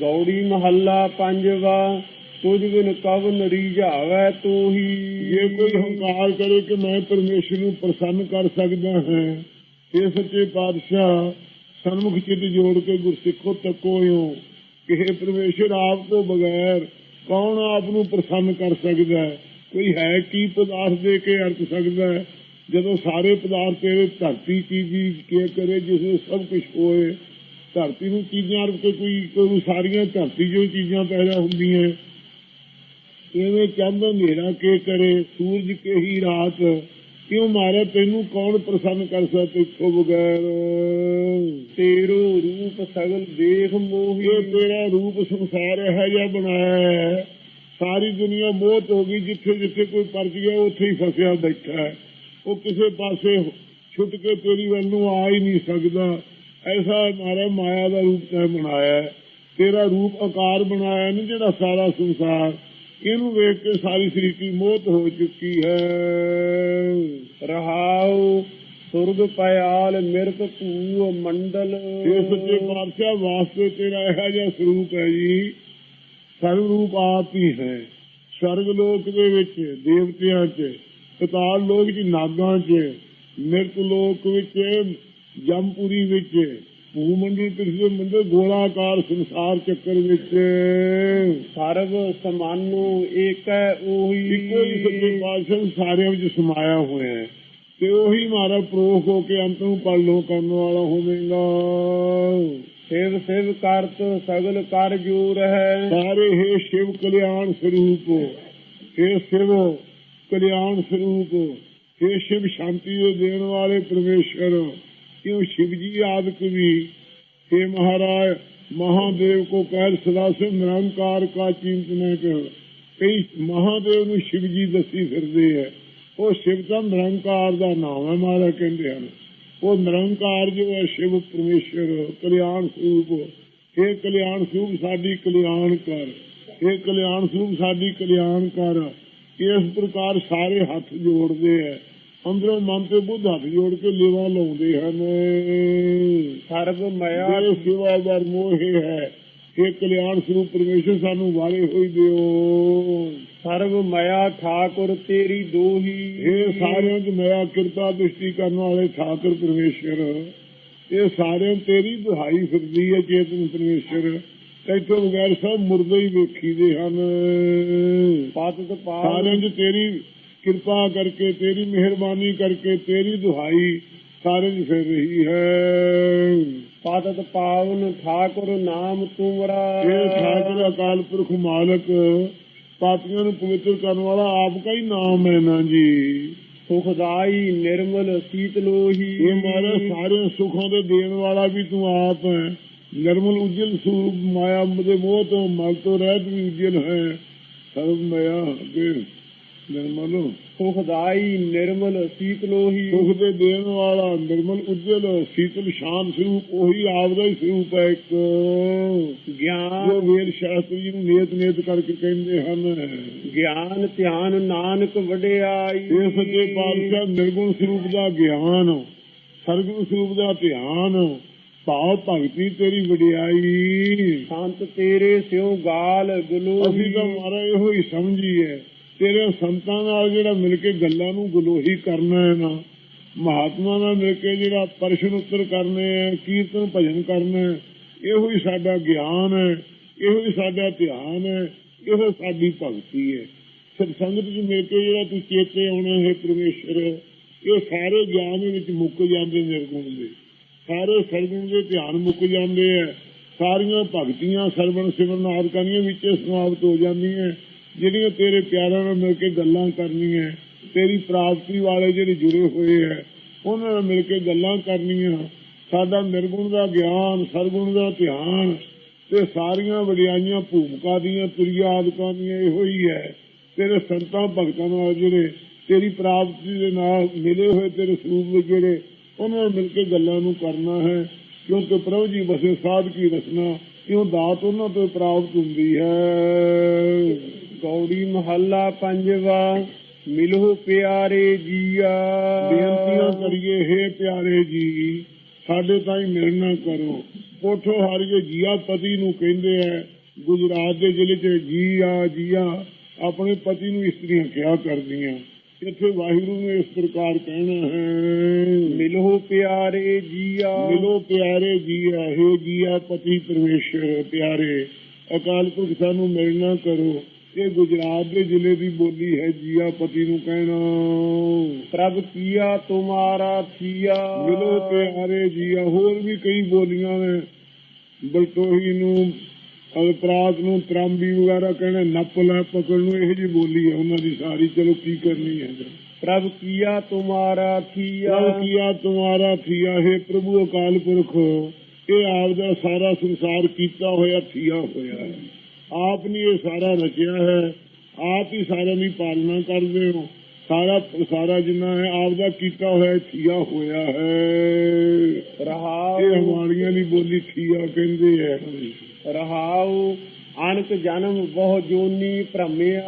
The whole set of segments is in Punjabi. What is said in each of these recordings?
ਗੌੜੀ ਮਹੱਲਾ ਪੰਜਵਾ, ਤੁਝ ਬਿਨ ਕਵਨ ਰੀਝਾਵੈ ਤੂੰ ਹੀ ਜੇ ਕੋਈ ਹੰਕਾਰ ਕਰੇ ਕਿ ਮੈਂ ਪਰਮੇਸ਼ਰ ਨੂੰ ਪ੍ਰਸੰਨ ਕਰ ਸਕਦਾ ਹਾਂ ਇਹ ਸੱਚੇ ਪਾਤਸ਼ਾਹ ਸਨਮੁਖ ਚਿੱਤ ਜੋੜ ਕੇ ਗੁਰਸਿੱਖੋ ਤੱਕੋਇਓ ਕਿ ਇਹ ਪਰਮੇਸ਼ਰ, ਆਪ ਤੋਂ ਬਗੈਰ ਕੌਣ ਆਪ ਨੂੰ ਪ੍ਰਸੰਨ ਕਰ ਸਕਦਾ? ਹੈ ਕੋਈ ਹੈ ਕੀ ਪਦਾਰਥ ਦੇ ਕੇ ਅਰਥ ਸਕਦਾ? ਹੈ ਜਦੋਂ ਸਾਰੇ ਪਦਾਰਥ ਤੇਰੇ ਧਰਤੀ ਚੀਜ਼ੀ ਕੇ ਕਰੇ, ਜਿਸ ਵਿੱਚ ਸਭ ਕੁਝ ਹੋਏ ਧਰਤੀ ਨੂੰ ਚੀਜ਼ਾਂ ਅਰਥ ਕੇ ਕੋਈ ਕੋਈ ਸਾਰੀਆਂ ਧਰਤੀ ਜੋ ਚੀਜ਼ਾਂ ਪੈਦਾ ਹੁੰਦੀਆਂ ਇਵੇਂ ਚੰਦ ਹਨੇਰਾ ਕੇ ਕਰੇ ਸੂਰਜ ਕੇ ਹੀ ਰਾਤ। ਕਿਉਂ ਮਾਰੇ ਤੈਨੂੰ? ਕੌਣ ਪ੍ਰਸੰਨ ਕਰ ਸਕਦਾ ਤੇਥੋਂ ਬਗੈਰ? ਤੇਰੋ ਰੂਪ ਸਗਲ ਦੇਖ ਮੋਹੀ। ਤੇਰਾ ਰੂਪ ਸੰਸਾਰ ਹੈ ਜਿਹਾ ਬਣਾਇਆ ਸਾਰੀ ਦੁਨੀਆ ਮੋਹਤ ਹੋ ਗਈ ਜਿੱਥੇ ਜਿੱਥੇ ਕੋਈ ਪਰਚ ਗਿਆ ਉੱਥੇ ਹੀ ਫਸਿਆ ਬੈਠਾ ਉਹ ਕਿਸੇ ਪਾਸੇ ਛੁੱਟ ਕੇ ਤੇਰੀ ਵੱਲ ਨੂੰ ਆ ਹੀ ਨਹੀਂ ਸਕਦਾ। ਐਸਾ ਮਾਰਾ ਮਾਇਆ ਦਾ ਰੂਪ ਤੈਂ ਬਣਾਇਆ ਤੇਰਾ ਰੂਪ ਆਕਾਰ ਬਣਾਇਆ ਨਹੀਂ ਜਿਹੜਾ ਸਾਰਾ ਸੰਸਾਰ। ਇਹਨੂੰ ਵੇਖ ਕੇ ਸਾਰੀ ਸ੍ਰਿਸ਼ਟੀ ਮੋਹਤ ਹੋ ਚੁੱਕੀ ਹੈ। ਰਹਾਉ ਸੁਰਗ ਪਿਆਲ ਮਿਰਤ ਭੂ ਮੰਡਲ। ਇਹ ਸੱਚੇ ਪਾਤਸ਼ਾਹ ਵਾਸਤੇ ਤੇਰਾ ਇਹੋ ਜਿਹਾ ਸਰੂਪ ਹੈ ਜੀ। ਸਰਵ ਰੂਪ ਆਪ ਹੀ ਹੈ। ਸਰਗ ਲੋਕ ਦੇ ਵਿੱਚ, ਦੇਵਤਿਆਂ 'ਚ ਪਤਾਲ ਲੋਕ 'ਚ, ਨਾਗਾਂ 'ਚ ਮਿਰਕ ਲੋਕ ਵਿੱਚ ਜੰਪੂਰੀ ਵਿੱਚ ਭੂਮੰਡਲ ਪਿਛਲੇ ਮੰਦਰ ਗੋਲਾਕਾਰ ਸੰਸਾਰ ਚੱਕਰ ਵਿੱਚ। ਸਰਬ ਸਮਾਨੋ ਏਕੈ ਉਹੀ। ਇੱਕੋ ਹੀ ਸੱਚੇ ਪਾਤਸ਼ਾਹ ਸਾਰਿਆਂ ਵਿੱਚ ਸਮਾਇਆ ਹੋਇਆ ਹੈ। ਤੇ ਉਹੀ ਮਾਰਾ ਪ੍ਰੋਖ ਹੋ ਕੇ ਅੰਤ ਨੂੰ ਪੜਲੋ ਕਰਨ ਵਾਲਾ ਹੋਵੇਗਾ। ਸਿਵ ਸਿਵ ਕਰਤ ਸਗਲ ਕਰ ਜੂਰ ਹੈ। ਸਾਰੇ ਹੈ ਸ਼ਿਵ ਕਲਿਆਣ ਸਰੂਪ। ਹੈ ਸ਼ਿਵ ਕਲਿਆਣ ਸਰੂਪ ਹੈ ਸ਼ਿਵ ਸ਼ਾਂਤੀ ਦੇ ਦੇਣ ਵਾਲੇ ਪਰਮੇਸ਼ਰ। ਕਿਉਂ ਸ਼ਿਵ ਜੀ ਆਦਿਕ ਵੀ हे महाराज महादेव को कह सदा से निरंकार का चिंतन कर ਕਈ ਮਹਾਦੇਵ ਨੂੰ ਸ਼ਿਵ ਜੀ ਦੱਸੀ ਫਿਰਦੇ ਹੈ ਉਹ ਸ਼ਿਵ ਦਾ ਨਿਰੰਕਾਰ ਦਾ ਨਾਮ ਹੈ ਮਾਰਾ ਕਹਿੰਦੇ ਹਨ ਉਹ ਨਿਰੰਕਾਰ ਜੋ ਹੈ ਸ਼ਿਵ ਪਰਮੇਸ਼ਰ ਕਲਿਆਣ ਸਰੂਪ ਇਹ ਕਲਿਆਣ ਸਰੂਪ ਸਾਡੀ ਕਲਿਆਣ ਕਰ ਇਹ ਕਲਿਆਣ ਸਰੂਪ ਸਾਡੀ ਕਲਿਆਣ ਕਰ ਇਸ ਪ੍ਰਕਾਰ ਸਾਰੇ ਹੱਥ ਜੋੜਦੇ ਹੈ ਅੰਦਰੋਂ ਮਨ ਤੇ ਬੁੱਧ ਹੱਥ ਜੋੜ ਕੇ ਲੇਵਾ ਲਾਉਂਦੇ ਹਨ। ਸਰਬ ਮਇਆ ਮੇਰੇ ਸਿਵਾ ਦਰ ਮੋਹਿ ਹੈ ਇਹ ਕਲਿਆਣ ਸਰੂਪ ਪਰਮੇਸ਼ਰ ਸਾਨੂੰ ਵਾਰੇ ਹੋਈ ਦਿਓ। ਸਰਬ ਮਇਆ ਠਾਕੁਰ ਤੇਰੀ ਦੋਹੀ। ਇਹ ਸਾਰਿਆਂ ਦੀ ਮੇਰਾ ਕਿਰਪਾ ਦ੍ਰਿਸ਼ਟੀ ਕਰਨ ਵਾਲੇ ਠਾਕੁਰ ਪਰਮੇਸ਼ਰ। ਇਹ ਸਾਰਿਆਂ ਤੇਰੀ ਦੁਹਾਈ ਫਿਰਦੀ ਹੈ ਚੇਤਨ ਪਰਮੇਸ਼ਰ। ਤੈਥੋਂ ਬਗੈਰ ਸਭ ਮੁਰਦੇ ਹੀ ਵੇਖੀਦੇ ਹਨ। ਪਤਿਤ ਪਾਵ ਸਾਰਿਆਂ 'ਚ ਤੇਰੀ ਕਿਰਪਾ ਕਰਕੇ ਤੇਰੀ ਮਿਹਰਬਾਨੀ ਕਰਕੇ ਤੇਰੀ ਦੁਹਾਈ ਸਾਰਿਆਂ 'ਚ ਫਿਰ ਰਹੀ ਹੈ। ਪਤਿਤ ਪਾਵਨ ਠਾਕੁਰ ਨਾਮ ਤੁਮਰਾ ਇਹ ਠਾਕੁਰ ਅਕਾਲ ਪੁਰਖ ਮਾਲਕ ਪਾਪੀਆਂ ਨੂੰ ਪਵਿੱਤਰ ਕਰਨ ਵਾਲਾ ਆਪ ਕਾ ਹੀ ਨਾਮ ਹੈ ਨਾ ਜੀ। ਸੁਖਦਾਈ ਨਿਰਮਲ ਸੀਤਲੋਹੀ ਇਹ ਮਾਰਾ ਸਾਰੇ ਸੁੱਖਾਂ ਦੇ ਦੇਣ ਵਾਲਾ ਵੀ ਤੂੰ ਆਪ ਹੈ। ਨਿਰਮਲ ਉਜਲ ਸਰੂਪ ਮਾਇਆ ਦੇ ਮੋਹ ਤੋਂ ਮਲ ਤੋਂ ਰਹਿਤ ਵੀ ਉਜਲ ਹੈ। ਸਰਬ ਮਾਇਆ ਦੇ ਨਿਰਮਲ ਸੁਖਦਾਈ ਨਿਰਮਲ ਸੀਤਲੋਹੀ। ਸੁਖ ਦੇ ਦੇਣ ਵਾਲਾ ਨਿਰਮਲ ਉਜਲ ਸੀਤਲ ਸ਼ਾਂਤ ਸਰੂਪ ਉਹੀ ਆਪ ਦਾ ਹੀ ਸਰੂਪ ਹੈ ਇੱਕ। ਜੋ ਗਿਆਨ ਵੇਦ ਸ਼ਾਸਤਰ ਜੀ ਨੂੰ ਨੇਤ ਨੇਤ ਕਰਕੇ ਕਹਿੰਦੇ ਹਨ। ਗਿਆਨ ਧਿਆਨ ਨਾਨਕ ਵਡਿਆਈ। ਇਹ ਸੱਚੇ ਪਾਤਸ਼ਾਹ ਨਿਰਗੁਣ ਸਰੂਪ ਦਾ ਗਿਆਨ ਸਰਗੁਣ ਸਰੂਪ ਦਾ ਧਿਆਨ ਭਾਵ ਭਗਤੀ ਤੇਰੀ ਵਡਿਆਈ। ਸੰਤ ਤੇਰੇ ਸਿਉ ਗਾਲ ਗਲੋਹੀ ਅਸੀਂ ਤਾਂ ਮਾਰਾ ਇਹੋ ਹੀ ਸਮਝੀਏ। ਤੇਰੇ ਸੰਤਾਂ ਨਾਲ ਜਿਹੜਾ ਮਿਲ ਕੇ ਗੱਲਾਂ ਨੂੰ ਗਲੋਹੀ ਕਰਨਾ ਹੈ ਨਾ, ਮਹਾਤਮਾ ਨਾਲ ਮਿਲ ਕੇ ਜਿਹੜਾ ਪ੍ਰਸ਼ਨ ਉੱਤਰ ਕਰਨੇ ਹੈ, ਕੀਰਤਨ ਭਜਨ ਕਰਨਾ ਹੈ, ਇਹੋ ਹੀ ਸਾਡਾ ਗਿਆਨ ਹੈ, ਇਹੋ ਹੀ ਸਾਡਾ ਧਿਆਨ ਹੈ, ਇਹੋ ਸਾਡੀ ਭਗਤੀ ਹੈ। ਸਤ ਸੰਗਤ ਜੀ ਮਿਲ ਕੇ ਜਿਹੜਾ ਤੂੰ ਚੇਤੇ ਆਉਣਾ ਹੈ ਪਰਮੇਸ਼ਰ, ਇਹ ਸਾਰੇ ਗਿਆਨ ਦੇ ਵਿੱਚ ਮੁੱਕ ਜਾਂਦੇ ਨਿਰਗੁਣ ਦੇ। ਸਾਰੇ ਸਰਗੁਣ ਦੇ ਧਿਆਨ ਮੁੱਕ ਜਾਂਦੇ ਹੈ, ਸਾਰੀਆਂ ਭਗਤੀਆਂ ਸਰਵਣ ਸਿਮਰਨ ਆਦਿਕਾਂ ਦੀਆਂ ਵਿੱਚ ਸਮਾਪਤ ਹੋ ਜਾਂਦੀਆਂ ਜਿਹੜੀਆਂ ਤੇਰੇ ਪਿਆਰਾਂ ਨਾਲ ਮਿਲ ਕੇ ਗੱਲਾਂ ਕਰਨੀਆਂ ਤੇਰੀ ਪ੍ਰਾਪਤੀ ਵਾਲੇ ਜਿਹੜੇ ਜੁੜੇ ਹੋਏ ਹੈ, ਉਹਨਾਂ ਨਾਲ ਮਿਲ ਕੇ ਗੱਲਾਂ ਕਰਨੀਆਂ ਸਾਡਾ ਨਿਰਗੁਣ ਦਾ ਗਿਆਨ, ਸਰਗੁਣ ਦਾ ਧਿਆਨ ਤੇ ਸਾਰੀਆਂ ਵਡਿਆਈਆਂ, ਭੂਮਿਕਾ ਦੀਆਂ, ਤੁਰੀਆਂ, ਆਦਿਕਾਂ ਦੀਆਂ ਇਹੋ ਹੀ ਹੈ। ਤੇਰੇ ਸੰਤਾਂ, ਭਗਤਾਂ ਨਾਲ ਜਿਹੜੇ ਤੇਰੀ ਪ੍ਰਾਪਤੀ ਦੇ ਨਾਲ ਮਿਲੇ ਹੋਏ ਤੇਰੇ ਸਰੂਪ ਵਿੱਚ ਜਿਹੜੇ, ਉਹਨਾਂ ਨਾਲ ਮਿਲ ਕੇ ਗੱਲਾਂ ਨੂੰ ਕਰਨਾ ਹੈ। ਕਿਉਂਕਿ ਪ੍ਰਭੂ ਜੀ ਵਸੇ ਸਾਧ ਕੀ ਰਸਨਾ ਕਿਉਂ ਦਾਤ ਉਹਨਾਂ ਤੋਂ ਪ੍ਰਾਪਤ ਹੁੰਦੀ ਹੈ। ਗੌੜੀ ਮਹੱਲਾ ਪੰਜਵਾ ਮਿਲੋ ਪਿਆਰੇ ਜੀਆ। ਬੇਨਤੀਆਂ ਕਰੀਏ ਹੈ ਪਿਆਰੇ ਜੀ ਸਾਡੇ ਤਾਈਂ ਮਿਲਣਾ ਕਰੋ। ਕੋਠੋ ਹਰੀਏ ਜੀਆ ਪਤੀ ਨੂੰ ਕਹਿੰਦੇ ਆ ਗੁਜਰਾਤ ਦੇ ਜ਼ਿਲ੍ਹੇ 'ਚ ਜੀਆ ਜੀਆ ਆਪਣੇ ਪਤੀ ਨੂੰ ਇਸਤਰੀਆਂ ਕਿਹਾ ਕਰਦੀਆਂ। ਇੱਥੇ ਵਾਹਿਗੁਰੂ ਨੇ ਇਸ ਪ੍ਰਕਾਰ ਕਹਿਣਾ ਹੈ। ਮਿਲੋ ਪਿਆਰੇ ਜੀਆ। ਮਿਲੋ ਪਿਆਰੇ ਜੀਆ ਹੈ ਜੀਆ ਪਤੀ ਪਰਮੇਸ਼ਰ ਪਿਆਰੇ। ਅਕਾਲ ਪੁਰਖ ਸਾਨੂੰ ਮਿਲਣਾ ਕਰੋ। ਇਹ ਗੁਜਰਾਤ ਦੇ ਜ਼ਿਲ੍ਹੇ ਦੀ ਬੋਲੀ ਹੈ ਜੀਆ ਪਤੀ ਨੂੰ ਕਹਿਣਾ। ਪ੍ਰਭ ਕੀਆ ਤੁਮਾਰਾ ਥੀਆ। ਮਿਲੋ ਪਿਆਰੇ ਜੀਆ ਹੋਰ ਵੀ ਕਈ ਬੋਲੀਆਂ ਨੇ। ਬਲਟੋਹੀ ਨੂੰ ਅਲਪਰਾਧ ਨੂੰ ਤਰਾਂਬੀ ਵਗੈਰਾ ਕਹਿੰਦੇ ਨੱਪ ਲੈ ਪਕੜ ਨੂੰ ਇਹ ਜੀ ਬੋਲੀ ਹੈ ਉਹਨਾਂ ਦੀ ਸਾਰੀ। ਚਲੋ ਕੀ ਕਰਨੀ ਹੈ ਪ੍ਰਭ ਕੀਆ ਤੁਮਾਰਾ ਥੀਆ। ਪ੍ਰਭ ਕੀਆ ਤੁਮਾਰਾ ਥੀਆ ਹੈ ਪ੍ਰਭੂ ਅਕਾਲ ਪੁਰਖ ਇਹ ਆਪ ਦਾ ਸਾਰਾ ਸੰਸਾਰ ਕੀਤਾ ਹੋਇਆ ਥੀਆ ਹੋਇਆ ਹੈ। ਆਪ ਨੇ ਇਹ ਸਾਰਾ ਰਚਿਆ ਹੈ। ਆਪ ਹੀ ਸਾਰਿਆਂ ਦੀ ਪਾਲਣਾ ਕਰਦੇ ਹੋ। ਸਾਰਾ ਸਾਰਾ ਜਿੰਨਾ ਹੈ ਆਪ ਦਾ ਕੀਤਾ ਹੋਇਆ ਥੀਆ ਹੋਇਆ ਹੈ। ਰਹਾਉ। ਇਹ ਹਮਾਰੀਆਂ ਦੀ ਬੋਲੀ ਥੀਆ ਕਹਿੰਦੇ ਹੈ। ਰਹਾਉ। ਅਨਕ ਜਨਮ ਬਹੁ ਜੋਨੀ ਭ੍ਰਮਿਆ।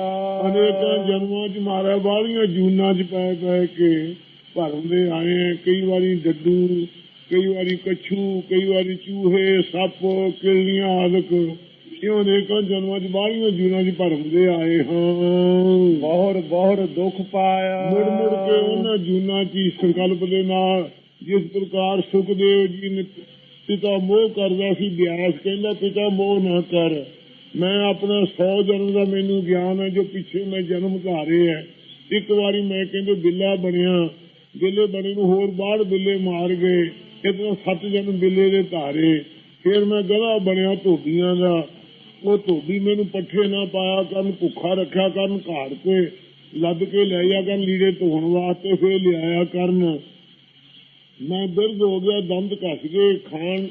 ਅਨੇਕਾਂ ਜਨਮਾਂ ਚ ਮਾਰਿਆ ਬਾਹਲੀਆਂ ਜੂਨਾਂ ਚ ਪੈ ਪੈ ਕੇ ਭਰਮਦੇ ਆਏ ਆ ਕਈ ਵਾਰੀ ਡੱਡੂ ਕਈ ਵਾਰੀ ਕੱਛੂ ਕਈ ਵਾਰੀ ਚੂਹੇ ਸੱਪ ਕਿਰਲੀਆਂ ਆਦਿਕ ਇਉਂ ਅਨੇਕਾਂ ਜਨਮਾਂ ਚ ਬਾਹਲੀਆਂ ਜੂਨਾਂ ਚ ਭਰਮਦੇ ਆਏ ਹਾਂ। ਬਹੁਰ ਬਹੁਰ ਦੁਖ ਪਾਇਆ। ਮੁੜ ਮੁੜ ਕੇ ਉਹਨਾਂ ਜੂਨਾਂ ਚ ਸੰਕਲਪ ਦੇ ਨਾਲ ਜਿਸ ਪ੍ਰਕਾਰ ਸੁਖਦੇਵ ਜੀ ਨੇ ਪਿਤਾ ਮੋਹ ਕਰਦਾ ਸੀ ਬਿਆਸ ਕਹਿੰਦਾ ਪਿਤਾ ਮੋਹ ਨਾ ਕਰ। ਮੈਂ ਆਪਣਾ 100 ਜਨਮ ਦਾ ਮੈਨੂੰ ਗਿਆਨ ਹੈ ਜੋ ਪਿੱਛੇ ਮੈਂ ਜਨਮ ਧਾਰੇ ਹੈ। ਇੱਕ ਵਾਰੀ ਮੈਂ ਕਹਿੰਦੇ ਬਿੱਲਾ ਬਣਿਆ। ਬਿੱਲੇ ਬਣੇ ਨੂੰ ਹੋਰ ਬਾਹਰ ਬਿੱਲੇ ਮਾਰ ਗਏ। ਇਤਨਾ ਸੱਤ ਜਨਮ ਬਿੱਲੇ ਦੇ ਧਾਰੇ। ਫਿਰ ਮੈਂ ਗਧਾ ਬਣਿਆ ਧੋਬੀਆਂ ਦਾ। ਉਹ ਧੋਬੀ ਮੈਨੂੰ ਪੱਠੇ ਨਾ ਪਾਇਆ ਕਰਨ, ਭੁੱਖਾ ਰੱਖਿਆ ਕਰਨ, ਘਾੜ ਤੇ ਲੱਦ ਕੇ ਲੈ ਜਾ ਕਰਨ, ਲੀੜੇ ਧੋਣ ਵਾਸਤੇ ਫੇਰ ਲਿਆਇਆ ਕਰਨ। ਮੈਂ ਦਰਦ ਹੋ ਗਿਆ, ਦੰਦ ਘਸ ਗਏ, ਖਾਣ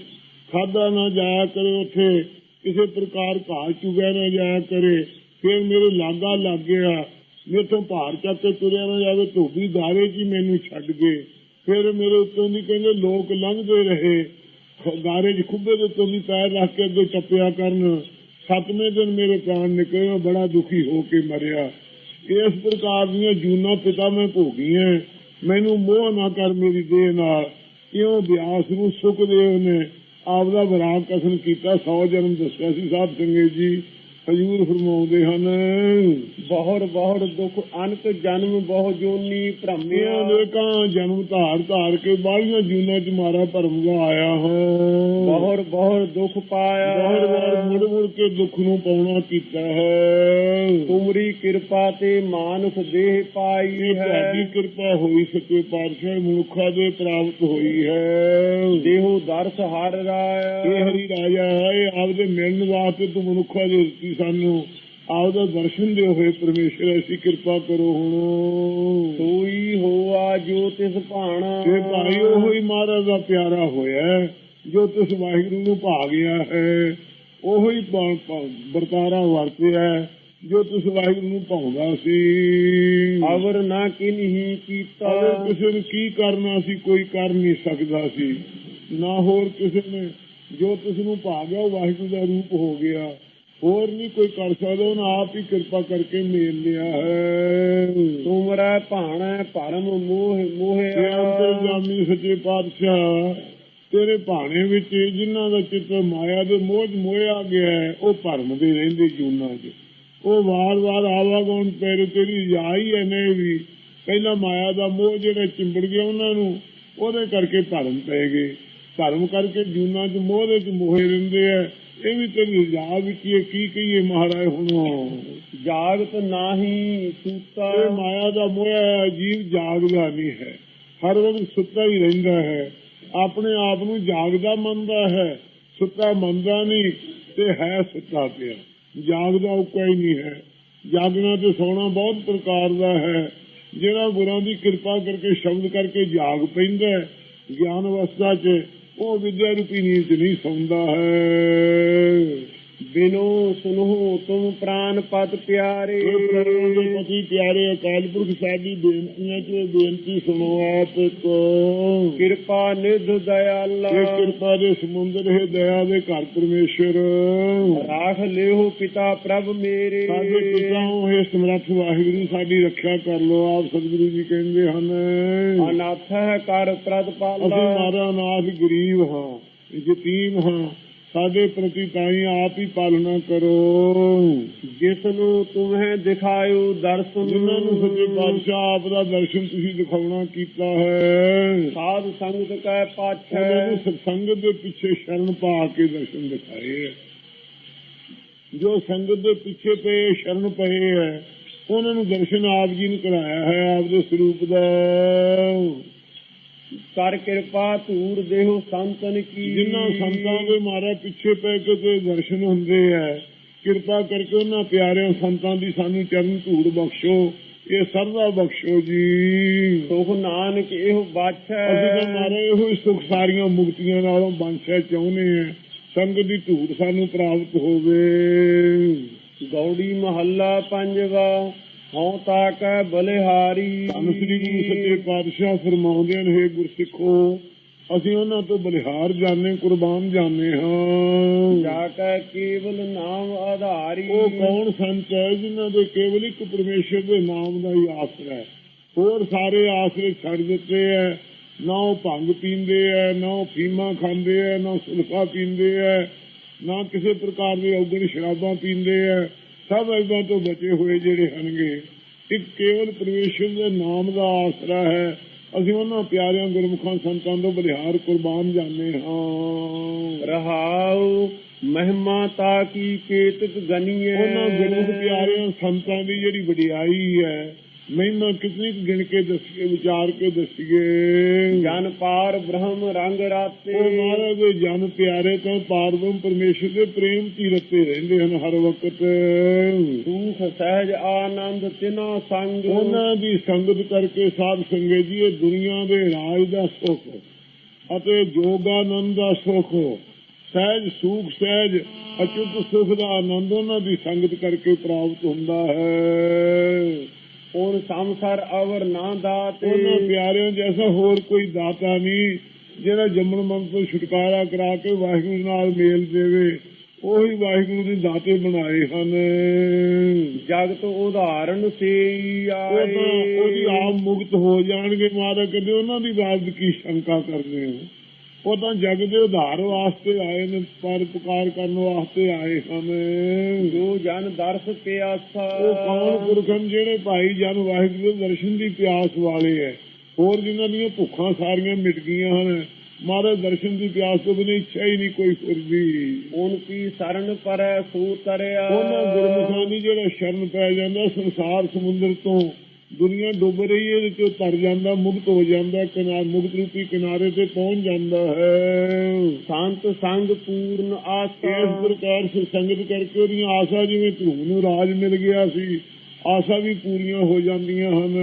ਖਾਦਾ ਨਾ ਜਾਇਆ ਕਰੇ ਉੱਥੇ, ਕਿਸੇ ਪ੍ਰਕਾਰ ਘਾਹ ਚੁਗਿਆ ਨਾ ਜਾਇਆ ਕਰੇ। ਫਿਰ ਮੇਰੇ ਲਾਗਾ ਲੱਗ ਗਿਆ। ਮੇਥੋਂ ਭਾਰ ਚੱਕ ਕੇ ਤੁਰਿਆ ਨਾ ਜਾਵੇ, ਧੋਬੀ ਗਾਰੇ ਜੀ ਮੈਨੂੰ ਛੱਡ ਗਏ। ਫਿਰ ਮੇਰੇ ਉੱਤੋਂ ਦੀ ਕਹਿੰਦੇ ਲੋਕ ਲੰਘਦੇ ਰਹੇ। ਖ- ਗਾਰੇ 'ਚ ਖੁੱਬੇ ਦੇ ਉੱਤੋਂ ਦੀ ਪੈਰ ਰੱਖ ਕੇ ਅੱਗੇ ਟੱਪਿਆ ਕਰਨ। ਸੱਤਵੇਂ ਦਿਨ ਮੇਰੇ ਪ੍ਰਾਣ ਨਿਕਲੇ ਮੈਂ ਬੜਾ ਦੁਖੀ ਹੋ ਕੇ ਮਰਿਆ। ਇਸ ਪ੍ਰਕਾਰ ਦੀਆਂ ਜੂਨਾ ਪਿਤਾ ਮੈਂ ਭੋਗੀਆਂ। ਮੈਨੂੰ ਮੋਹ ਨਾ ਕਰ ਮੇਰੀ ਦੇਹ ਨਾਲ। ਇਉਂ ਬਿਆਸ ਨੂੰ ਸੁਖਦੇਵ ਨੇ ਆਪਦਾ ਵਿਰਾਮ ਕਸਨ ਕੀਤਾ। 100 ਜਨਮ ਦੱਸਿਆ ਸੀ ਸਾਹਿਬ ਸਿੰਘ ਜੀ। ਹਜੂਰ ਫਰਮਾਉਂਦੇ ਹਨ ਬਹੁਰ ਬਹੁਰ ਦੁਖ ਅਨਕ ਜਨਮ ਬਹੁ ਜੋਨੀ ਭ੍ਰਮਿਆ ਇਹ ਅਨੇਕਾਂ ਜਨਮ ਧਾਰ ਧਾਰ ਕੇ ਬਾਹਲੀਆਂ ਜੂਨਾਂ ਚ ਮਾਰਾ ਭਰਮਗਾ ਆਇਆ ਹਾਂ। ਬਹੁਰ ਬਹੁਰ ਦੁਖ ਪਾਇਆ ਬਾਹਰ ਬਾਹਰ ਮੁੜ ਮੁੜ ਕੇ ਦੁੱਖ ਨੂੰ ਪਾਉਣਾ ਕੀਤਾ ਹੈ। ਤੁਮਰੀ ਕਿਰਪਾ ਤੇ ਮਾਨੁਖ ਦੇਹ ਪਾਈ ਇਹ ਹੈ। ਤੁਹਾਡੀ ਕਿਰਪਾ ਹੋਈ ਸਕੇ ਪਾਤਸ਼ਾਹ ਮਨੁੱਖਾ ਦੇ ਪ੍ਰਾਪਤ ਹੋਈ ਹੈ। ਦੇਹੋ ਦਰਸ ਹਰ ਇਹ ਰਾਇਆ ਹਰੀ ਰਾਜਾ ਹੈ ਇਹ ਆਪਦੇ ਮਿਲਣ ਵਾਸਤੇ ਤੂੰ ਮਨੁੱਖਾ ਦੇ ਦਿੱਤੀ ਸਾਨੂੰ ਆਪਦਾ ਦਰਸ਼ਨ ਦੇ ਹੋਏ ਪਰਮੇਸ਼ਰ ਐਸੀ ਕਿਰਪਾ ਕਰੋ ਹੁਣ। ਸੋਈ ਹੋਆ ਜੋ ਤਿਸ ਭਾਣਾ। ਤੇ ਭਾਈ ਉਹ ਹੀ ਮਹਾਰਾਜ ਦਾ ਪਿਆਰਾ ਹੋਇਆ ਜੋ ਤਿਸ ਵਾਹਿਗੁਰੂ ਨੂੰ ਭਾ ਗਿਆ ਹੈ। ਉਹ ਹੀ ਵਰਤਾਰਾ ਵਰਤਿਆ ਜੋ ਤਿਸ ਵਾਹਿਗੁਰੂ ਨੂੰ ਭਾਉਂਦਾ ਸੀ। ਅਵਰ ਨਾ ਕਿਨਹੀ ਕੀਤਾ। ਅਗਰ ਕਿਸੇ ਨੂੰ ਕੀ ਕਰਨਾ ਸੀ ਕੋਈ ਕਰ ਨਹੀਂ ਸਕਦਾ ਸੀ। ਨਾ ਹੋਰ ਕਿਸੇ ਨੇ ਜੋ ਤਿਸ ਨੂੰ ਭਾ ਗਿਆ ਉਹ ਵਾਹਿਗੁਰੂ ਦਾ ਰੂਪ ਹੋ ਗਿਆ। ਹੋਰ ਨਹੀਂ ਕੋਈ ਕਰ ਸਕਦਾ, ਉਹਨੇ ਆਪ ਹੀ ਕਿਰਪਾ ਕਰਕੇ ਮੇਲ ਲਿਆ ਹੈ। ਤੁਮਰਾ ਭਾਣਾ, ਭਰਮ, ਮੋਹ ਤੇ ਅੰਤਰਜਾਮੀ ਸੱਚੇ ਪਾਤਸ਼ਾਹ, ਤੇਰੇ ਭਾਣੇ ਵਿੱਚ ਜਿਨ੍ਹਾਂ ਦਾ ਚਿੱਤ ਮਾਇਆ ਦੇ ਮੋਹ 'ਚ ਮੋਇਆ ਗਿਆ ਉਹ ਭਰਮ ਦੇ ਰਹਿੰਦੇ ਜੂਨਾਂ 'ਚ। ਉਹ ਵਾਰ-ਵਾਰ ਆਵਾਗਾਉਣ ਪੈਰ ਤੇਰੀ ਜਾਈ ਐਨੇ ਵੀ। ਪਹਿਲਾਂ ਮਾਇਆ ਦਾ ਮੋਹ ਜਿਹੜਾ ਚਿੰਬੜ ਗਿਆ ਉਹਨਾਂ ਨੂੰ, ਉਹਦੇ ਕਰਕੇ ਭਰਮ ਪੈ ਗਏ। ਭਰਮ ਕਰਕੇ ਜੂਨਾਂ 'ਚ ਮੋਹ ਦੇ 'ਚ ਮੋਹੇ ਰਹਿੰਦੇ ਆ। ਇਹ ਵੀ ਤੇਰੀ ਹੀ ਹੈ, ਕੀ ਕਹੀਏ ਮਹਾਰਾਜ ਹੁਣ? ਜਾਗਤ ਨਾਹੀ ਸੂਤਾ। ਇਹ ਮਾਇਆ ਦਾ ਮੋਹ ਹੈ ਜੀਵ ਜਾਗਦਾ ਨਹੀਂ ਹੈ। ਹਰ ਵਕਤ ਸੁੱਤਾ ਹੀ ਰਹਿੰਦਾ ਹੈ। ਆਪਣੇ ਆਪ ਨੂੰ ਜਾਗਦਾ ਮੰਨਦਾ ਹੈ। ਸੁੱਤਾ ਮੰਨਦਾ ਨਹੀਂ ਤੇ ਹੈ ਸੁੱਤਾ ਪਿਆ। ਜਾਗਦਾ ਉਹ ਕੋਈ ਨਹੀਂ ਹੈ। ਜਾਗਣਾ ਤੇ ਸੌਣਾ ਬਹੁਤ ਪ੍ਰਕਾਰ ਦਾ ਹੈ। ਜਿਹੜਾ ਗੁਰਾਂ ਦੀ ਕਿਰਪਾ ਕਰਕੇ ਸ਼ਬਦ ਕਰਕੇ ਜਾਗ ਪੈਂਦਾ ਹੈ ਗਿਆਨ ਅਵਸਥਾ 'ਚ ਉਹ ਵਿਦਿਆ ਰੂਪੀ ਨੀਂਦ 'ਚ ਨਹੀਂ ਸੌਂਦਾ ਹੈ। ਬਿਨੋ ਸੁਨਹੁ ਤੁਮ ਪ੍ਰਾਨ ਪਦ ਪਿਆਰੇ। ਦੇ ਪਤੀ ਪਿਆਰੇ ਅਕਾਲ ਪੁਰਖ ਸਾਡੀ ਬੇਨਤੀਆਂ ਚ ਬੇਨਤੀ ਸੁਣੋ ਆਪ ਕੋ ਕਿਰਪਾ ਨਿਧ ਦਇਆਲਾ। ਕਿਰਪਾ ਦੇ ਸਮੁੰਦਰ ਹੈ ਦਇਆ ਦੇ ਘਰ ਪਰਮੇਸ਼ਰ। ਰਾਖ ਲਿਓ ਪਿਤਾ ਪ੍ਰਭ ਮੇਰੇ। ਸਾਡੇ ਪਿਤਾਓ ਹੈ ਸਮਰੱਥ ਵਾਹਿਗੁਰੂ ਸਾਡੀ ਰੱਖਿਆ ਕਰ ਲੋ ਆਪ ਸਤਿਗੁਰੂ ਜੀ ਕਹਿੰਦੇ ਹਨ। ਅਨਾਥ ਹੈ ਕਰ ਅਸੀਂ ਪ੍ਰਤਪਾਲਾ ਮਾਰਾ ਨਾਥ ਗਰੀਬ ਹਾਂ ਯਤੀਮ ਹਾਂ। ਸਾਡੇ ਪ੍ਰਤੀ ਤਾਈ ਆਪ ਹੀ ਪਾਲਣਾ ਕਰੋ। ਜਿਸ ਨੂੰ ਤੁਮਹੇ ਦਿਖਾਇਓ ਦਰਸ਼ਨ। ਜਿਨ੍ਹਾਂ ਨੂੰ ਸੱਚੇ ਪਾਤਸ਼ਾਹ ਆਪ ਦਾ ਦਰਸ਼ਨ ਤੁਸੀਂ ਦਿਖਾਉਣਾ ਕੀਤਾ ਹੈ। ਸਾਧ ਸੰਗਤ ਕੈ ਉਹਨਾਂ ਪਾਛੈ ਨੂੰ ਸਤਸੰਗਤ ਦੇ ਪਿੱਛੇ ਸ਼ਰਨ ਪਾ ਕੇ ਦਰਸ਼ਨ ਦਿਖਾਏ ਜੋ ਸੰਗਤ ਦੇ ਪਿੱਛੇ ਪਏ ਸ਼ਰਨ ਪਏ ਹੈ ਉਹਨਾਂ ਨੂੰ ਦਰਸ਼ਨ ਆਪ ਜੀ ਨੇ ਕਰਾਇਆ ਹੈ ਆਪ ਦੇ ਸਰੂਪ ਦਾ। ਕਰ ਕਿਰਪਾ ਧੂੜ ਦੇਹੋ ਸੰਤਨ ਕੀ। ਜਿਨ੍ਹਾਂ ਸੰਤਾਂ ਦੇ ਮਾਰੇ ਪਿੱਛੇ ਪੈ ਕੇ ਤੇ ਦਰਸ਼ਨ ਹੁੰਦੇ ਹੈ ਕਿਰਪਾ ਕਰਕੇ ਉਹਨਾਂ ਪਿਆਰਿਆਂ ਸੰਤਾਂ ਦੀ ਸਾਨੂੰ ਚਰਨ ਧੂੜ ਬਖਸ਼ੋ ਇਹ ਸਰਦਾ ਬਖਸ਼ੋ ਜੀ। ਸੁਖ ਨਾਨਕ ਇਹੋ ਬਾਛੈ। ਅਸੀਂ ਤਾਂ ਮਾਰੇ ਇਹੋ ਸੁਖ ਸਾਰੀਆਂ ਮੁਕਤੀਆਂ ਨਾਲੋਂ ਬੰਸ਼ਾ ਚਾਹੁੰਦੇ ਆ ਸੰਗਤ ਦੀ ਧੂੜ ਸਾਨੂੰ ਪ੍ਰਾਪਤ ਹੋਵੇ। ਗੌੜੀ ਮਹੱਲਾ ਪੰਜਵਾ। ਹਉ ਤਾਕੈ ਬਲਿਹਾਰੀ। ਧੰਨ ਸ੍ਰੀ ਗੁਰੂ ਸੱਚੇ ਪਾਤਸ਼ਾਹ ਫਰਮਾਉਂਦੇ ਨੇ ਹੈ ਗੁਰਸਿੱਖੋ ਅਸੀਂ ਉਹਨਾਂ ਤੋਂ ਬਲਿਹਾਰ ਜਾਣੇ ਕੁਰਬਾਨ ਜਾਣੇ ਹਾਂ। ਜਾ ਕੈ ਕੇਵਲ ਨਾਮ ਆਧਾਰੀ। ਉਹ ਕੌਣ ਸੰਤ ਹੈ ਜਿਨ੍ਹਾਂ ਦੇ ਕੇਵਲ ਇੱਕ ਪਰਮੇਸ਼ਰ ਦੇ ਨਾਮ ਦਾ ਹੀ ਆਸਰਾ ਹੈ। ਹੋਰ ਸਾਰੇ ਆਸਰੇ ਛੱਡ ਦਿੱਤੇ ਹੈ ਨਾ ਉਹ ਭੰਗ ਪੀਂਦੇ ਹੈ ਨਾ ਉਹ ਫੀਮਾ ਖਾਂਦੇ ਹੈ ਨਾ ਸੁਲਫਾ ਪੀਂਦੇ ਹੈ ਨਾ ਕਿਸੇ ਪ੍ਰਕਾਰ ਦੇ ਔਗਣ ਸ਼ਰਾਬਾਂ ਪੀਂਦੇ ਹੈ ਸਭ ਇਦਾਂ ਤੋਂ ਬਚੇ ਹੋਏ ਜਿਹੜੇ ਹਨਗੇ ਇੱਕ ਕੇਵਲ ਪਰਮੇਸ਼ਰ ਦੇ ਨਾਮ ਦਾ ਆਸਰਾ ਹੈ। ਅਸੀਂ ਉਹਨਾਂ ਪਿਆਰਿਆਂ ਗੁਰਮੁਖਾਂ ਸੰਤਾਂ ਤੋਂ ਬਲਿਹਾਰ ਕੁਰਬਾਨ ਜਾਂਦੇ ਹਾਂ। ਰਹਾਉ ਮਹਿਮਾ ਤਾ ਕੀ ਕੇਤਕ ਗਨੀਏ ਉਹਨਾਂ ਗੁਰਮੁਖ ਪਿਆਰਿਆਂ ਸੰਤਾਂ ਦੀ ਜਿਹੜੀ ਵਡਿਆਈ ਹੈ ਮਹਿਮਾ ਕਿਤਨੀ ਗਿਣ ਕੇ ਦੱਸੀਏ ਵਿਚਾਰ ਕੇ ਦੱਸੀਏ। ਜਨ ਪਾਰ ਬ੍ਰਹਮ ਰੰਗ ਰਾਤੇ। ਉਹ ਮਹਾਰਾਜ ਦੇ ਜਨ ਪਿਆਰੇ ਤੋਂ ਪਾਰਬ੍ਰਹਮ ਪਰਮੇਸ਼ਰ ਦੇ ਪ੍ਰੇਮ ਚ ਰਤੇ ਰਹਿੰਦੇ ਹਨ ਹਰ ਵਕਤ। ਸੁਖ ਸਹਿਜ ਆਨੰਦ ਤਿਨਾ ਸੰਗ। ਉਹਨਾਂ ਦੀ ਸੰਗਤ ਕਰਕੇ ਸਾਧ ਸੰਗਤ ਜੀ ਇਹ ਦੁਨੀਆ ਦੇ ਰਾਜ ਦਾ ਸੁਖ ਅਤੇ ਜੋਗਾਨੰਦ ਦਾ ਸੁਖ। ਸਹਿਜ ਸੂਖ ਸਹਿਜ ਅਚੁੱਤ ਸੁਖ ਦਾ ਆਨੰਦ ਉਹਨਾਂ ਦੀ ਸੰਗਤ ਕਰਕੇ ਪ੍ਰਾਪਤ ਹੁੰਦਾ ਹੈ। ਔਰ ਸੰਸਾਰ ਅਵਰ ਨਾ ਦਾਤੇ। ਉਹਨਾਂ ਪਿਆਰਿਆਂ ਜੈਸਾ ਹੋਰ ਕੋਈ ਦਾਤਾ ਨਹੀਂ ਜਿਹੜਾ ਜੰਮਣ ਮਨ ਤੋਂ ਛੁਟਕਾਰਾ ਕਰਾ ਕੇ ਵਾਹਿਗੁਰੂ ਨਾਲ ਮੇਲ ਦੇਵੇ। ਉਹੀ ਵਾਹਿਗੁਰੂ ਦੇ ਦਾਤੇ ਬਣਾਏ ਹਨ। ਜਗਤ ਉਦਾਹਰਣ ਸੇ ਆਏ। ਉਹਦੀ ਆਪ ਮੁਕਤ ਹੋ ਜਾਣਗੇ ਮਹਾਰਾਜ ਕਹਿੰਦੇ ਉਹਨਾਂ ਦੀ ਬਾਤ ਕੀ ਸ਼ੰਕਾ ਕਰਦੇ ਹੋ? ਉਹ ਤਾਂ ਜਗ ਦੇ ਉਧਾਰ ਵਾਸਤੇ ਆਏ ਨੇ ਪਰ ਪੁਕਾਰ ਕਰਨ ਵਾਸਤੇ ਆਏ ਹਨ। ਜੋ ਜਨ ਦਰਸ ਪਿਆਸਾ। ਉਹ ਕੌਣ ਹਨ ਜਿਹੜੇ ਭਾਈ ਜਨ ਵਾਹਿਗੁਰੂ ਦਰਸ਼ਨ ਦੀ ਪਿਆਸ ਵਾਲੇ ਹੈ ਹੋਰ ਜਿਨ੍ਹਾਂ ਦੀਆਂ ਭੁੱਖਾਂ ਸਾਰੀਆਂ ਮਿਟ ਗਈਆਂ ਹਨ ਮਹਾਰਾਜ ਦਰਸ਼ਨ ਦੀ ਪਿਆਸ ਤੋਂ ਬਿਨਾਂ ਇੱਛਾ ਹੀ ਨਹੀਂ ਕੋਈ ਫੁਰਦੀ। ਉਨ ਕੀ ਸਰਨ ਪਰੈ ਸੂ ਤਰਿਆ? ਉਹਨਾਂ ਗੁਰਮੁਖਾਂ ਦੀ ਜਿਹੜਾ ਸ਼ਰਨ ਪੈ ਜਾਂਦਾ ਸੰਸਾਰ ਸਮੁੰਦਰ ਤੋਂ ਦੁਨੀਆ ਡੁੱਬ ਰਹੀ ਹੈ ਇਹਦੇ ਚੋਂ ਤਰ ਜਾਂਦਾ ਮੁਕਤ ਹੋ ਜਾਂਦਾ ਕਿਨਾਰ ਮੁਕਤ ਰੂਪੀ ਕਿਨਾਰੇ ਤੇ ਪਹੁੰਚ ਜਾਂਦਾ ਹੈ। ਸੰਤ ਸੰਗ ਪੂਰਨ ਆਸਾ। ਇਸ ਪ੍ਰਕਾਰ ਸੰਗਤ ਕਰਕੇ ਉਹਦੀਆਂ ਆਸਾ ਜਿਵੇਂ ਧੂਮ ਨੂੰ ਰਾਜ ਮਿਲ ਗਿਆ ਸੀ ਆਸਾ ਵੀ ਪੂਰੀਆਂ ਹੋ ਜਾਂਦੀਆਂ ਹਨ।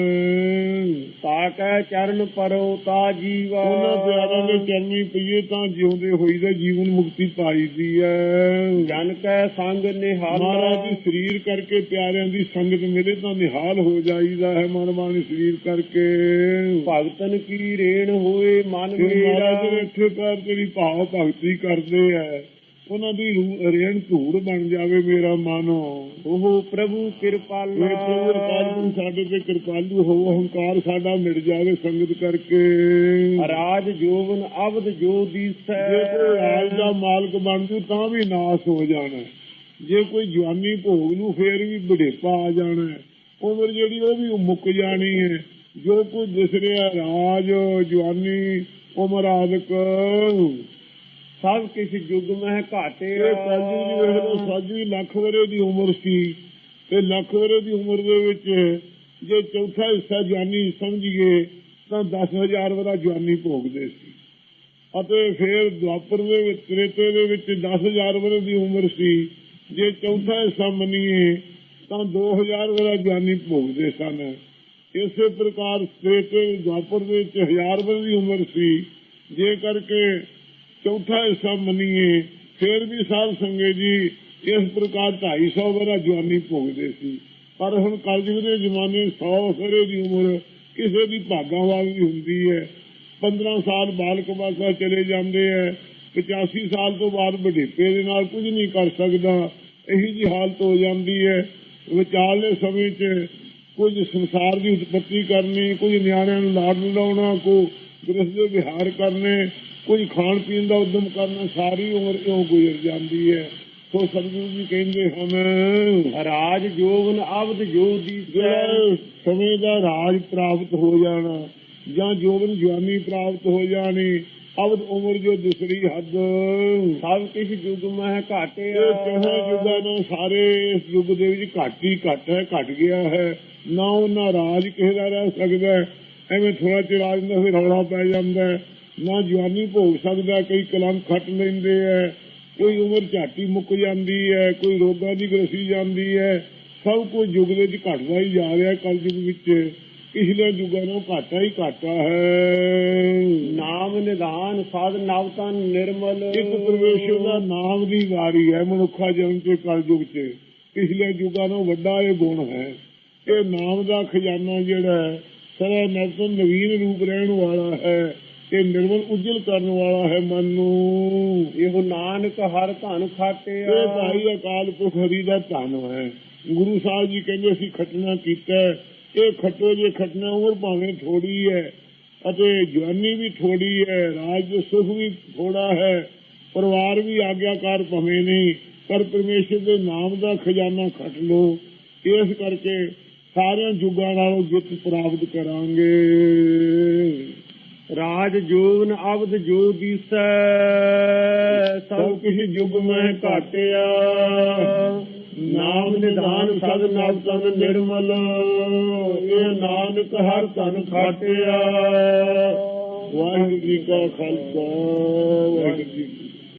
ਤਾਕੈ ਚਰਨ ਪਰੋ ਤਾ ਜੀਵਾ। ਉਹਨਾਂ ਪਿਆਰਾਂ ਦੇ ਚਰਨੀ ਪਈਏ ਤਾਂ ਜਿਉਂਦੇ ਹੋਈ ਦਾ ਜੀਵਨ ਮੁਕਤੀ ਪਾਈ ਦੀ ਹੈ। ਜਨ ਕੈ ਸੰਗ ਨਿਹਾਲ ਮਹਾਰਾਜ ਦੀ ਸਰੀਰ ਕਰਕੇ ਪਿਆਰਿਆਂ ਦੀ ਸੰਗਤ ਮਿਲੇ ਤਾਂ ਨਿਹਾਲ ਹੋ ਜਾਈਦਾ ਹੈ ਮਨ ਬਾਣੀ ਸਰੀਰ ਕਰਕੇ। ਭਗਤਨ ਕੀ ਰੇਣ ਹੋਏ ਮਨ ਮੇਰਾ। ਦੇ ਇੱਥੇ ਪੈਰ ਤੇਰੀ ਭਾਵ ਭਗਤੀ ਕਰਦੇ ਐ ਉਹਨਾਂ ਦੀ ਰੇਣ ਧੂੜ ਬਣ ਜਾਵੇ ਮੇਰਾ ਮਨ। ਉਹ ਪ੍ਰਭੂ ਕਿਰਪਾਲਾ। ਪ੍ਰਭੂ ਸਾਡੇ ਤੇ ਕਿਰਪਾਲੂ ਹੋ ਹੰਕਾਰ ਸਾਡਾ ਮਿਟ ਜਾਵੇ ਸੰਗਤ ਕਰਕੇ। ਰਾਜ ਜੋਵਨ ਅਵਧ ਜੋ ਦੀਸੈ। ਜੇ ਕੋਈ ਰਾਜ ਦਾ ਮਾਲਕ ਬਣ ਜੂ ਤਾਂ ਵੀ ਨਾਸ ਹੋ ਜਾਣਾ। ਜੇ ਕੋਈ ਜਵਾਨੀ ਭੋਗ ਨੂੰ ਫੇਰ ਵੀ ਬੁਢੇਪਾ ਆ ਜਾਣਾ। ਉਮਰ ਜਿਹੜੀ ਉਹ ਵੀ ਮੁੱਕ ਜਾਣੀ ਹੈ। ਜੋ ਕੁਝ ਦਿਸ ਰਿਹਾ ਰਾਜ ਜਵਾਨੀ ਉਮਰ ਆਦਿਕ। ਸਭ ਕਿਛ ਯੁਗ ਮਹਿ ਘਾਟੇ ਇਹ ਦੀ ਵੇਖ ਲਓ ਸਾਜੀ ਲੱਖ ਵਰੇ ਦੀ ਉਮਰ ਸੀ। ਤੇ ਲੱਖ ਵਰੇ ਦੀ ਉਮਰ ਦੇ ਵਿੱਚ ਜੇ ਚੌਥਾ ਹਿੱਸਾ ਜਵਾਨੀ ਸਮਝੀਏ ਤਾਂ 10000 ਵਰਾ ਜਵਾਨੀ ਭੋਗਦੇ ਸੀ। ਅਤੇ ਫਿਰ ਦੁਆਪਰ ਦੇ ਵਿੱਚ ਤ੍ਰੇਤੇ ਦੇ ਵਿੱਚ 10000 ਵਰੇ ਦੀ ਉਮਰ ਸੀ। ਜੇ ਚੌਥਾ ਹਿੱਸਾ ਮੰਨੀਏ ਤਾਂ 2000 ਵਰਾ ਜਵਾਨੀ ਭੋਗਦੇ ਸਨ। ਇਸੇ ਪ੍ਰਕਾਰ ਤ੍ਰੇਤੇ ਦੁਆਪਰ ਦੇ ਵਿੱਚ 1000 ਵਰੇ ਦੀ ਉਮਰ ਸੀ। ਜੇ ਕਰਕੇ ਚੌਥਾ ਹਿੱਸਾ ਮੰਨੀਏ, ਫਿਰ ਵੀ ਸਾਧ ਸੰਗਤ ਜੀ ਇਸ ਪ੍ਰਕਾਰ 250 ਵਰਾ ਜਵਾਨੀ ਭੋਗਦੇ ਸੀ। ਪਰ ਹੁਣ ਕਲਯੁਗ ਦੇ ਜ਼ਮਾਨੇ 100 ਵਰੇ ਦੀ ਉਮਰ ਕਿਸੇ ਦੀ ਭਾਗਾਂ ਵਾਲੀ ਹੁੰਦੀ ਹੈ। 15 ਸਾਲ ਬਾਲਕ ਅਵਸਥਾ ਚਲੇ ਜਾਂਦੇ ਹੈ। 85 ਸਾਲ ਤੋਂ ਬਾਅਦ ਬੁਢੇਪੇ ਦੇ ਨਾਲ ਕੁਝ ਨਹੀਂ ਕਰ ਸਕਦਾ। ਇਹੀ ਜੀ ਹਾਲਤ ਹੋ ਜਾਂਦੀ ਹੈ। ਵਿਚਾਰਲੇ ਸਮੇਂ 'ਚ ਕੁਝ ਸੰਸਾਰ ਦੀ ਉਤਪਤੀ ਕਰਨੀ, ਕੁਝ ਨਿਆਣਿਆਂ ਨੂੰ ਲਾਡ ਲਾਉਣਾ ਕੋ ਗ੍ਰਸਥ ਦੇ ਵਿਹਾਰ ਕਰਨੇ ਕੋਈ ਖਾਣ ਪੀਣ ਦਾ ਉਦਮ ਕਰਨਾ ਸਾਰੀ ਉਮਰ ਇਉਂ ਗੁਜ਼ਰ ਜਾਂਦੀ ਹੈ। ਸੋ ਸਤਿਗੁਰੂ ਜੀ ਕਹਿੰਦੇ ਹਨ, ਰਾਜ ਜੋਗਨ ਅਬਦ ਜੋ ਦੀ ਜਿਹੜਾ ਸਮੇਂ ਦਾ ਰਾਜ ਪ੍ਰਾਪਤ ਹੋ ਜਾਣਾ ਜਾਂ ਜੋਗਨ ਜਵਾਨੀ ਪ੍ਰਾਪਤ ਹੋ ਜਾਣੀ, ਅਵਧ ਉਮਰ ਜੋ ਦੂਸਰੀ ਹੱਦ। ਸਭ ਕਿਛ ਯੁੱਗ ਮਹਿ ਘਾਟੇ ਇਹ ਕਹੇ ਜੁਗਾਂ ਨੂੰ ਸਾਰੇ, ਇਸ ਯੁੱਗ ਦੇ ਵਿੱਚ ਘੱਟ ਹੀ ਘੱਟ ਹੈ, ਘਟ ਗਿਆ ਹੈ। ਨਾ ਉਹਨਾਂ ਰਾਜ ਕਿਸੇ ਦਾ ਰਹਿ ਸਕਦਾ। ਐਵੇਂ ਥੋੜਾ ਚਿਰ ਆ ਜਾਂਦਾ ਫਿਰ ਰੌਲਾ ਪੈ ਜਾਂਦਾ ਹੈ। ਨਾ ਜਵਾਨੀ ਭੋਗ ਸਕਦਾ ਕਈ ਕਲੰਕ ਖੱਟ ਲੈਂਦੇ ਹੈ ਕੋਈ ਉਮਰ ਝਾਟੀ ਮੁੱਕ ਜਾਂਦੀ ਹੈ ਕੋਈ ਰੋਗਾਂ ਦੀ ਗ੍ਰਸੀ ਜਾਂਦੀ ਹੈ ਸਭ ਕੁਝ ਯੁੱਗ ਵਿੱਚ ਘਟਦਾ ਹੀ ਜਾ ਰਿਹਾ ਕਲਯੁਗ ਵਿੱਚ। ਪਿਛਲੇ ਯੁੱਗਾਂ ਨੂੰ ਘਾਟਾ ਹੀ ਘਾਟਾ ਹੈ। ਨਾਮ ਨਿਧਾਨ ਸਾਧ ਨਵਤਨ ਨਿਰਮਲ। ਇੱਕ ਪਰਮੇਸ਼ਰ ਦਾ ਨਾਮ ਦੀ ਵਾਰੀ ਹੈ ਮਨੁੱਖਾ ਜਨਮ ਤੇ ਕਲਯੁਗ ਚ। ਪਿਛਲੇ ਯੁੱਗਾਂ ਨੂੰ ਵੱਡਾ ਇਹ ਗੁਣ ਹੈ। ਇਹ ਨਾਮ ਦਾ ਖਜ਼ਾਨਾ ਜਿਹੜਾ ਹੈ ਸਦਾ ਨਵਤਨ ਨਵੀਨ ਰੂਪ ਰਹਿਣ ਵਾਲਾ ਹੈ। ਇਹ ਨਿਰਮਲ ਉਜਲ ਕਰਨ ਵਾਲਾ ਹੈ ਮਨ। ਨੂੰ ਇਹੋ ਨਾਨਕ ਹਰ ਧਨ ਖਾਟਿਆ। ਇਹ ਭਾਈ ਅਕਾਲ ਪੁਰਖ ਹਰੀ ਦਾ ਧਨ ਹੈ। ਗੁਰੂ ਸਾਹਿਬ ਜੀ ਕਹਿੰਦੇ ਅਸੀਂ ਖਟਣਾ ਕੀਤਾ। ਇਹ ਖੱਟੋ ਜੇ ਖਟਣਾ ਉਮਰ ਭਾਵੇਂ ਥੋੜੀ ਹੈ ਅਤੇ ਜਵਾਨੀ ਵੀ ਥੋੜੀ ਹੈ ਰਾਜ ਦੇ ਸੁਖ ਵੀ ਥੋੜਾ ਹੈ ਪਰਿਵਾਰ ਵੀ ਆਗਿਆਕਾਰ ਭਵੇਂ ਨਹੀਂ ਪਰ ਪਰਮੇਸ਼ਰ ਦੇ ਨਾਮ ਦਾ ਖਜ਼ਾਨਾ ਖੱਟ ਲੋ ਇਸ ਕਰਕੇ ਸਾਰਿਆਂ ਯੁੱਗਾਂ ਨਾਲੋਂ ਜਿੱਤ ਪ੍ਰਾਪਤ ਕਰਾਂਗੇ। ਰਾਜ ਜੋਗਨ ਅਬਦ ਜੋ ਦੀਸੈ, ਸਭ ਕੁਛ ਯੁੱਗ ਮੈਂ ਘਾਟਿਆ। ਨਾਮ ਨਿਧਾਨ ਸਦ ਨਵ ਤਨ ਨਿਰਮਲ, ਇਹ ਨਾਨਕ ਹਰ ਧਨ ਖਾਟਿਆ। ਵਾਹਿਗੁਰੂ ਜੀ ਕਾ ਖਾਲਸਾ, ਵਾਹਿਗੁਰੂ ਜੀ